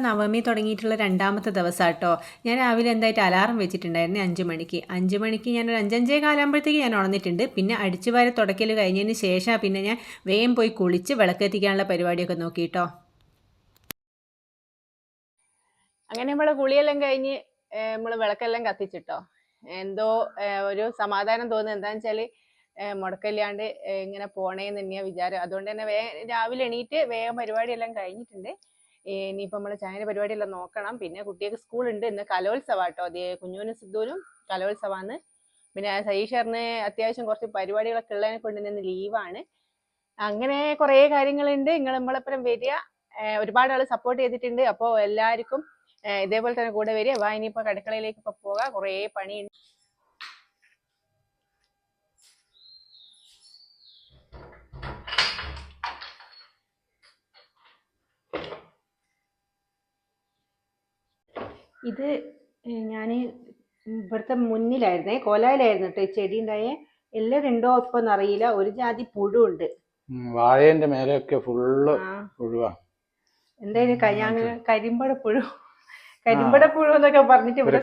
നവമി തുടങ്ങിയിട്ടുള്ള രണ്ടാമത്തെ ദിവസം കേട്ടോ ഞാൻ രാവിലെ എന്തായിട്ട് അലാറം വെച്ചിട്ടുണ്ടായിരുന്നു അഞ്ച് മണിക്ക്. അഞ്ച് മണിക്ക് ഞാൻ ഒരു അഞ്ചഞ്ചേ കാലാകുമ്പോഴത്തേക്ക് ഞാൻ ഉണർന്നിട്ടുണ്ട്. പിന്നെ അടിച്ചു വാര തുടക്കൽ കഴിഞ്ഞതിന് ശേഷം പിന്നെ ഞാൻ വേഗം പോയി കുളിച്ച് വിളക്കെത്തിക്കാനുള്ള പരിപാടിയൊക്കെ നോക്കിയിട്ടോ അങ്ങനെ നമ്മൾ കുളിയെല്ലാം കഴിഞ്ഞ് നമ്മൾ വിളക്കെല്ലാം കത്തിച്ചിട്ടോ. എന്തോ ഒരു സമാധാനം തോന്നുന്നു. എന്താന്ന് വെച്ചാൽ ഏർ മുടക്കല്ലാണ്ട് ഇങ്ങനെ പോണേന്ന് തന്നെയാ വിചാരം. അതുകൊണ്ട് തന്നെ വേഗം രാവിലെ എണീറ്റ് വേഗം പരിപാടിയെല്ലാം കഴിഞ്ഞിട്ടുണ്ട്. ഏർ നമ്മൾ ചായന പരിപാടിയെല്ലാം നോക്കണം. പിന്നെ കുട്ടികൾക്ക് സ്കൂൾ ഉണ്ട് ഇന്ന് കലോത്സവം കേട്ടോ അതേ കുഞ്ഞൂനും സിദ്ധൂനും കലോത്സവമാണ്. പിന്നെ സൈഷറിന് അത്യാവശ്യം കുറച്ച് പരിപാടികളൊക്കെ ഉള്ളതിനെ കൊണ്ട് ഇന്ന് ലീവാണ്. അങ്ങനെ കുറേ കാര്യങ്ങളുണ്ട്. നിങ്ങൾ നമ്മളെപ്പുറം വരിക. ഒരുപാട് ആൾ സപ്പോർട്ട് ചെയ്തിട്ടുണ്ട്. അപ്പോൾ എല്ലാവർക്കും ഇതേപോലെ തന്നെ കൂടെ വരിക. വാ ഇനിയിപ്പോൾ അടുക്കളയിലേക്ക് ഇപ്പോൾ പോകാം. കുറേ പണിയുണ്ട്. ഇത് ഞാൻ ഇവിടുത്തെ മുന്നിലായിരുന്നേ കോലായിലായിരുന്നു കേട്ടോ ഈ ചെടി ഉണ്ടായേ എല്ലാം രണ്ടോ ഒപ്പം അറിയില്ല ഒരു ജാതി പുഴുണ്ട് വാഴേന്റെ മേലെയൊക്കെ ഫുള്ള് പുഴുവാ. എന്തായാലും ഞങ്ങൾ കരിമ്പട പുഴു കരിമ്പട പുഴു എന്നൊക്കെ പറഞ്ഞിട്ട് ഇവിടെ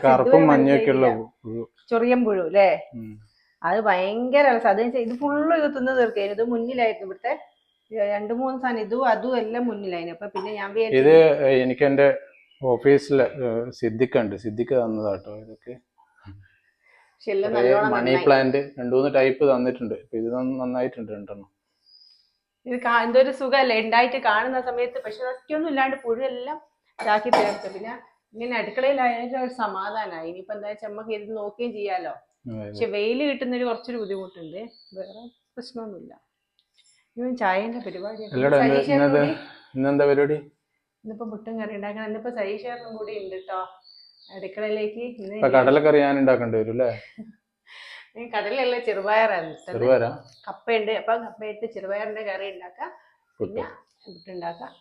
ചൊറിയൻ പുഴു അല്ലേ? അത് ഭയങ്കര അത് ഇത് ഫുള്ള് ഇത് തിന്ന് തീർക്കായിരുന്നു ഇത് മുന്നിലായിരുന്നു ഇവിടുത്തെ രണ്ടു മൂന്ന് സാധനം. ഇതും അതും എല്ലാം മുന്നിലായിരുന്നു അപ്പൊ പിന്നെ ഞാൻ ഇത് എനിക്ക് എന്റെ ഓഫീസിലെ സിദ്ധിക്കുണ്ട് സിദ്ധിക്ക് തന്നതാട്ടോ ഇതൊക്കെ. മണി പ്ലാന്റ് രണ്ടു മൂന്ന് ടൈപ്പ് തന്നിട്ടുണ്ട്. ഇത് നന്ന- നന്നായിട്ടുണ്ട് രണ്ടെണ്ണം. ഇത് എന്തോ ഒരു സുഖല്ലേ? ഉണ്ടായിട്ട് കാണുന്ന സമയത്ത് പക്ഷെ ഒറ്റയൊന്നും ഇല്ലാണ്ട് പുഴുവെല്ലാം ഇതാക്കി തീർത്ത്. പിന്നെ ഇങ്ങനെ അടുക്കളയിലായാലും ഒരു സമാധാനമായി ഇനിയിപ്പോ എന്താ വെച്ചാൽ നമുക്ക് ഇത് നോക്കുകയും ചെയ്യാലോ. പക്ഷെ വെയിൽ കിട്ടുന്നൊരു കുറച്ചൊരു ബുദ്ധിമുട്ടുണ്ട്. വേറെ പ്രശ്നമൊന്നുമില്ല. ഇവൻ ചായന്റെ പരിപാടി പരിപാടി? ഇന്നിപ്പോ മുട്ടും കറി ഉണ്ടാക്കണം. ഇന്നിപ്പോ സരീഷേറിനും കൂടി ഉണ്ട് കേട്ടോ അടുക്കളയിലേക്ക് ഇന്ന് കടലക്കറി ഞാൻ ഉണ്ടാക്കേണ്ടി വരും അല്ലേ കടലല്ല ചെറുപയറാണ് കപ്പയുണ്ട്. അപ്പൊ കപ്പയിട്ട് ചെറുപയറിന്റെ കറി ഉണ്ടാക്കാം. പുട്ട്. പിന്നെ പുട്ടുണ്ടാക്കാം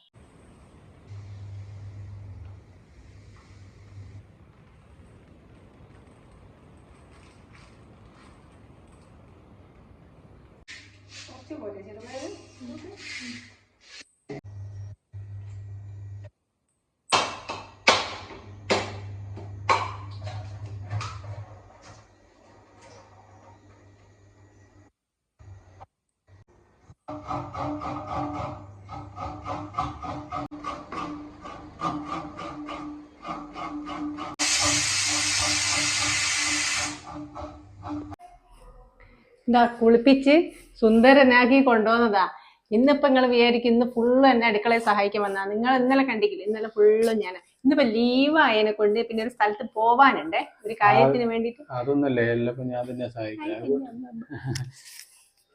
എന്താ കുളിപ്പിച്ച് സുന്ദരനാക്കി കൊണ്ടുവന്നതാ. ഇന്നിപ്പോ നിങ്ങൾ വിചാരിക്കും ഇന്ന് ഫുള്ള് എന്നെ അടുക്കളയെ സഹായിക്കാൻ വന്നാ നിങ്ങൾ ഇന്നലെ കണ്ടിക്കില്ല ഇന്നലെ ഫുള്ളും ഞാൻ. ഇന്നിപ്പോ ലീവ് ആയതിനെ കൊണ്ട് പിന്നെ ഒരു സ്ഥലത്ത് പോവാനുണ്ടേ? ഒരു കാര്യത്തിന് വേണ്ടിട്ട് അതൊന്നല്ലേ ഞാൻ തന്നെ സഹായിക്കാം.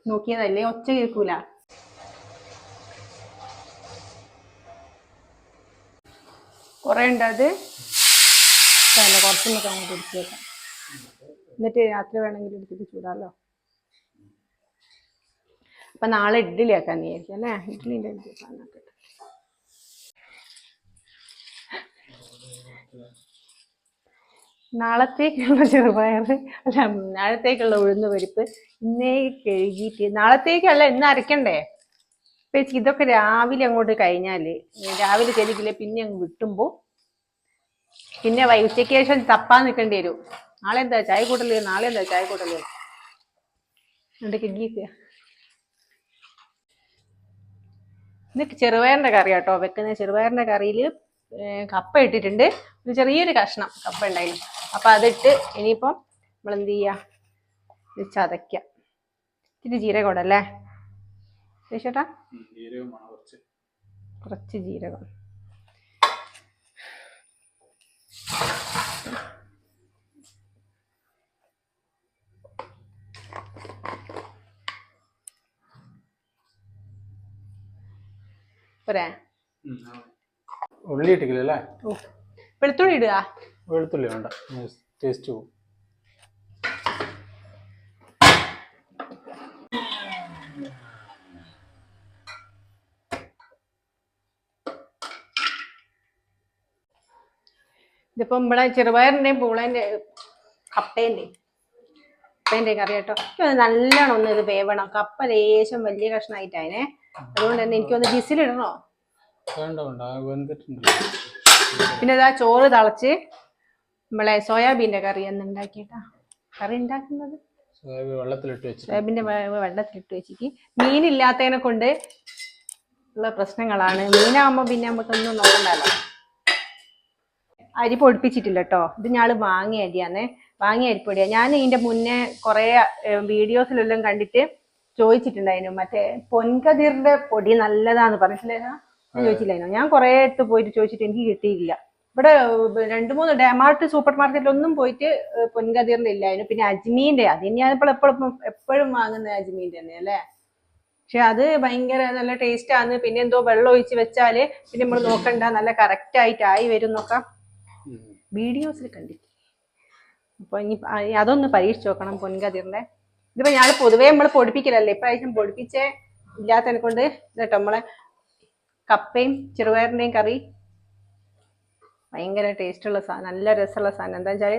നോക്കിയതല്ലേ? ഒച്ച കേൾക്കൂല. കൊറേ ഉണ്ടത് അല്ല കുറച്ചൊന്നൊക്കെ അങ്ങോട്ട് എടുത്ത് വെക്കാം എന്നിട്ട് രാത്രി വേണമെങ്കിൽ എടുത്തിട്ട് ചൂടാലോ. അപ്പൊ നാളെ ഇഡ്ഡലി ആക്കാൻ വിചാരിക്കും അല്ലേ? ഇഡ്ഡലിന്റെ സാധനമൊക്കെ ഇട്ട്. നാളത്തേക്കുള്ള ചെറുപയർ അല്ല നാളത്തേക്കുള്ള ഉഴുന്ന് പരിപ്പ് ഇന്നേ കഴുകിയിട്ട് നാളത്തേക്കല്ല ഇന്ന് അരക്കണ്ടേ ഇപ്പൊ ഇതൊക്കെ രാവിലെ അങ്ങോട്ട് കഴിഞ്ഞാൽ രാവിലെ ചെയ്തിട്ടില്ല പിന്നെ അങ്ങ് വിട്ടുമ്പോ പിന്നെ ഉച്ചയ്ക്ക് ശേഷം തപ്പാൻ നിൽക്കേണ്ടി വരും. നാളെ എന്താ ചായ കൂട്ടൽ? നാളെ എന്താ ചായ കൂട്ടൽ? എന്നിട്ട് കിണ്ടിക്കുക ഇത് ചെറുപയറിന്റെ കറി കേട്ടോ വെക്കുന്ന ചെറുപയറിന്റെ കറിയിൽ കപ്പ ഇട്ടിട്ടുണ്ട്. ഒരു ചെറിയൊരു കഷ്ണം കപ്പ ഉണ്ടായിരുന്നു. അപ്പൊ അതിട്ട് ഇനിയിപ്പം നമ്മൾ എന്ത് ചെയ്യാം? ഇത് ചതയ്ക്ക. ഇത്തിരി ജീരകം അല്ലേ? ചേട്ടാ കുറച്ച്. ജീരകം. പോരെ? ഉള്ളി ഇട്ടില്ല ഓ വെളുത്തുള്ളി ഇടുക. വെളുത്തുള്ളി വേണ്ട. ടേസ്റ്റ് പോകും ഇതിപ്പോ നമ്മളെ ചെറുപയറിന്റെയും പൂളേന്റെ കപ്പേന്റെയും കപ്പേന്റെ കറി കേട്ടോ. എനിക്കൊന്ന് നല്ലോണം ഒന്ന് ഇത് വേവണം. കപ്പ ലേശം വലിയ കഷ്ണമായിട്ടായനെ അതുകൊണ്ട് തന്നെ എനിക്കൊന്ന് വിസിലിടണോ? വേണ്ട വേണ്ട ആ വെന്തിട്ടുണ്ട്. പിന്നെ ഇതാ ചോറ് തളച്ച് നമ്മളെ സോയാബീന്റെ കറി ഒന്ന് ഉണ്ടാക്കിയിട്ടാ. കറി ഉണ്ടാക്കുന്നത്? വെള്ളത്തിലിട്ട് വെച്ച് സോയാബീന്റെ വെള്ളത്തിലിട്ട് വെച്ചിട്ട് മീനില്ലാത്തതിനെ കൊണ്ട് ഉള്ള പ്രശ്നങ്ങളാണ്. മീനാകുമ്പോൾ പിന്നെ നമുക്കൊന്നും നോക്കണ്ടല്ലോ. അരി പൊടിപ്പിച്ചിട്ടില്ല കേട്ടോ ഇത് ഞാൻ വാങ്ങിയ അരിയാന്നേ. വാങ്ങിയ അരിപ്പൊടിയാ ഞാൻ ഇതിന്റെ മുന്നേ കൊറേ വീഡിയോസിലെല്ലാം കണ്ടിട്ട് ചോദിച്ചിട്ടുണ്ടായിരുന്നു. മറ്റേ പൊൻകതിറിന്റെ പൊടി നല്ലതാന്ന് പറഞ്ഞിട്ടില്ലായിരുന്നു ഞാൻ ചോദിച്ചില്ലായിരുന്നു. ഞാൻ കുറെ അടുത്ത് പോയിട്ട് ചോദിച്ചിട്ട് എനിക്ക് കിട്ടിയില്ല. ഇവിടെ രണ്ടു മൂന്ന് ഡെമാർട്ട് സൂപ്പർ മാർക്കറ്റിലൊന്നും പോയിട്ട് പൊൻകതിറിന്റെ ഇല്ലായിരുന്നു. പിന്നെ അജ്മീന്റെ അത് ഞാൻ ഇപ്പോൾ എപ്പോഴും എപ്പോഴും വാങ്ങുന്ന അജ്മീന്റെ തന്നെ അല്ലേ? പക്ഷെ അത് ഭയങ്കര നല്ല ടേസ്റ്റ് ആണ്. പിന്നെ എന്തോ വെള്ളം ഒഴിച്ച് വെച്ചാൽ പിന്നെ നമ്മൾ നോക്കണ്ട നല്ല കറക്റ്റ് ആയിട്ട് ആയി വരും നോക്കാം വീഡിയോസിൽ കണ്ടിട്ട് അപ്പൊ ഇനി അതൊന്ന് പരീക്ഷിച്ച് നോക്കണം പൊൻകതിറിന്റെ ഇതിപ്പോ ഞാൻ പൊതുവേ നമ്മൾ പൊടിപ്പിക്കലല്ലേ? ഇപ്രാവശ്യം പൊടിപ്പിച്ചേ ഇല്ലാത്തതിനെ കൊണ്ട് കേട്ടോ നമ്മളെ കപ്പയും ചെറുപയറിന്റെയും കറി. ഭയങ്കര ടേസ്റ്റുള്ള സാധനം നല്ല രസമുള്ള സാധനം. എന്താ വെച്ചാൽ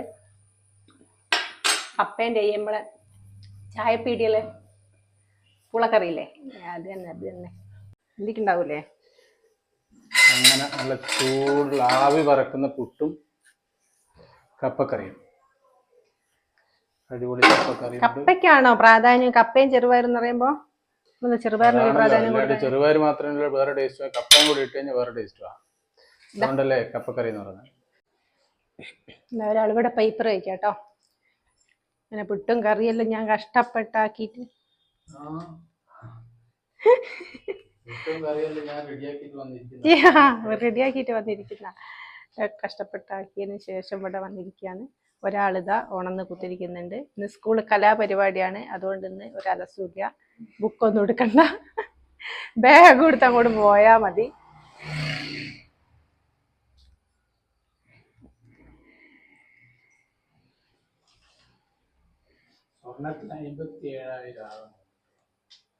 കപ്പേന്റെ നമ്മളെ ചായപ്പീടിയല്ലേ പുളക്കറിയില്ലേ? അത് തന്നെ അത് തന്നെ. എന്തൊക്കെയുണ്ടാവൂലേ അങ്ങനെ നല്ല ചൂടുള്ള ആവി പറക്കുന്ന പുട്ടും കപ്പക്കറിയും. അടിപൊളി കപ്പക്കറി കപ്പയ്ക്കാണോ പ്രാധാന്യം? കപ്പയും ചെറുപയറും എന്ന് പറയുമ്പോ? ചെറുപയർ മാത്രമല്ല വേറെ ടേസ്റ്റ് കപ്പയും കൂടി ഇട്ട് കഴിഞ്ഞാൽ വേറെ ടേസ്റ്റുമാണ് അതുകൊണ്ടല്ലേ കപ്പക്കറി എന്ന് പറഞ്ഞത് ഒരാളിവിടെ പൈപ്പർ വയ്ക്കാം കേട്ടോ അങ്ങനെ പുട്ടും കറിയെല്ലാം ഞാൻ കഷ്ടപ്പെട്ടാക്കിയിട്ട്. റെഡിയാക്കിയിട്ട് വന്നിരിക്കുന്നു. കഷ്ടപ്പെട്ടാക്കിയതിന് ശേഷം ഇവിടെ വന്നിരിക്കുകയാണ്. ഒരാളിതാ ഉണന്ന് കുത്തിരിക്കുന്നുണ്ട്. ഇന്ന് സ്കൂൾ കലാപരിപാടിയാണ്. അതുകൊണ്ട് ഇന്ന് ഒരു അലസൂല്ല ബുക്കൊന്നും എടുക്കണ്ട. ബാഗ് കൊടുത്ത് അങ്ങോട്ട് പോയാൽ മതി.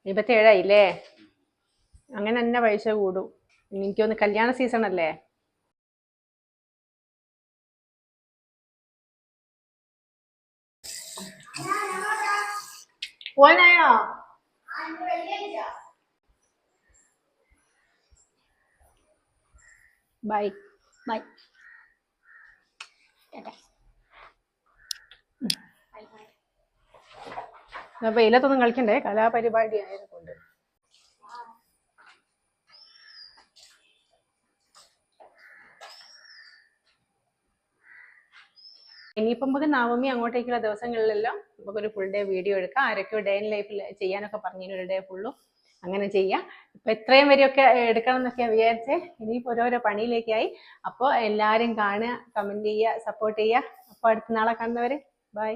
ഇരുപത്തി ഏഴായില്ലേ അങ്ങനെ തന്നെ പൈസ കൂടും. എനിക്കൊന്ന് കല്യാണ സീസൺ അല്ലേ? പോനായോ ബൈ ബൈ വെയിലത്തൊന്നും കളിക്കണ്ടേ? കലാപരിപാടി ആയതുകൊണ്ട്. ഇനിയിപ്പം നമുക്ക് നവമി അങ്ങോട്ടേക്കുള്ള ദിവസങ്ങളിലെല്ലാം നമുക്കൊരു ഫുൾ ഡേ വീഡിയോ എടുക്കാം. ആരൊക്കെയോ ഡേ ഇൻ ലൈഫിൽ ചെയ്യാനൊക്കെ പറഞ്ഞു ഒരു ഡേ ഫുള്ളും അങ്ങനെ ചെയ്യാം. ഇപ്പൊ ഇത്രയും വരെയൊക്കെ എടുക്കണം എന്നൊക്കെയാണ് വിചാരിച്ചേ. ഇനിയിപ്പോൾ ഓരോരോ പണിയിലേക്കായി. അപ്പോൾ എല്ലാവരും കാണുക കമന്റ് ചെയ്യുക സപ്പോർട്ട് ചെയ്യുക. അപ്പോൾ അടുത്ത നാളെ കാണുന്നവരെ ബൈ